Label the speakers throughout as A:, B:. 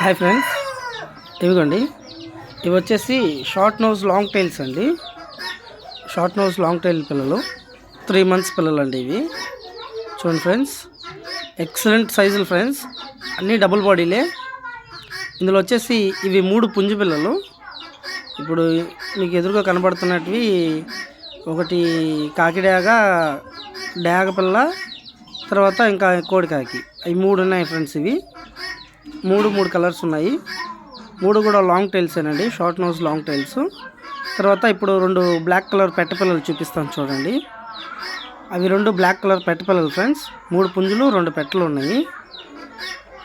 A: Hi friends. ఇవిగోండి. ఇవి వచ్చేసి షార్ట్ నోస్ లాంగ్ టైల్స్ అండి. షార్ట్ నోస్ లాంగ్ టైల్ పిల్లలు. త్రీ మంత్స్ పిల్లలు అండి ఇవి. చూడండి ఫ్రెండ్స్. ఎక్సలెంట్ సైజులు ఫ్రెండ్స్. అన్నీ డబుల్ బాడీలే. ఇందులో వచ్చేసి ఇవి మూడు పుంజు పిల్లలు. ఇప్పుడు మీకు ఎదురుగా కనబడుతున్నటివి ఒకటి కాకిడాగ డాగ పిల్ల తర్వాత ఇంకా కోడి కాకి అవి మూడు ఉన్నాయి ఫ్రెండ్స్ ఇవి. మూడు మూడు కలర్స్ ఉన్నాయి. మూడు కూడా లాంగ్ టైల్సేనండి షార్ట్ నోస్ లాంగ్ టైల్స్. తర్వాత ఇప్పుడు రెండు బ్లాక్ కలర్ పెట్టపిల్లలు చూపిస్తాను చూడండి. అవి రెండు బ్లాక్ కలర్ పెట్ట పిల్లలు ఫ్రెండ్స్. మూడు పుంజులు రెండు పెట్టలు ఉన్నాయి.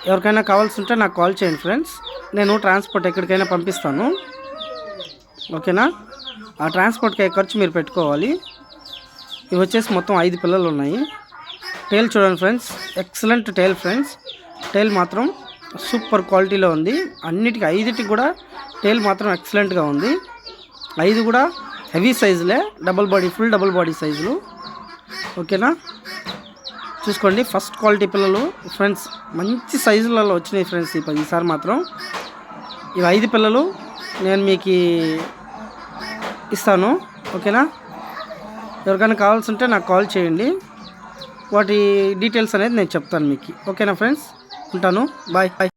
A: ఎవరికైనా కావాల్సి ఉంటే నాకు కాల్ చేయండి ఫ్రెండ్స్. నేను ట్రాన్స్పోర్ట్ ఎక్కడికైనా పంపిస్తాను. ఓకేనా? ఆ ట్రాన్స్పోర్ట్కి అయ్యే ఖర్చు మీరు పెట్టుకోవాలి. ఇవి వచ్చేసి మొత్తం ఐదు పిల్లలు ఉన్నాయి. టైల్ చూడండి friends. Excellent tail friends. Tail మాత్రం సూపర్ క్వాలిటీలో ఉంది. అన్నిటికీ ఐదుటికి కూడా టైల్ మాత్రం ఎక్సలెంట్గా ఉంది. ఐదు కూడా heavy సైజులే. Double body full double body సైజులు. ఓకేనా? చూసుకోండి ఫస్ట్ క్వాలిటీ పిల్లలు. ఫ్రెండ్స్ మంచి సైజులలో వచ్చినాయి ఫ్రెండ్స్ ఈ ఈసారి మాత్రం. ఇవి ఐదు పిల్లలు. నేను మీకు ఇస్తాను. ఓకేనా? ఎవరికైనా కావాల్సి ఉంటే నాకు కాల్ చేయండి. వాటి డీటెయిల్స్ అనేది నేను చెప్తాను మీకు. ఓకేనా ఫ్రెండ్స్ ఉంటాను. Bye bye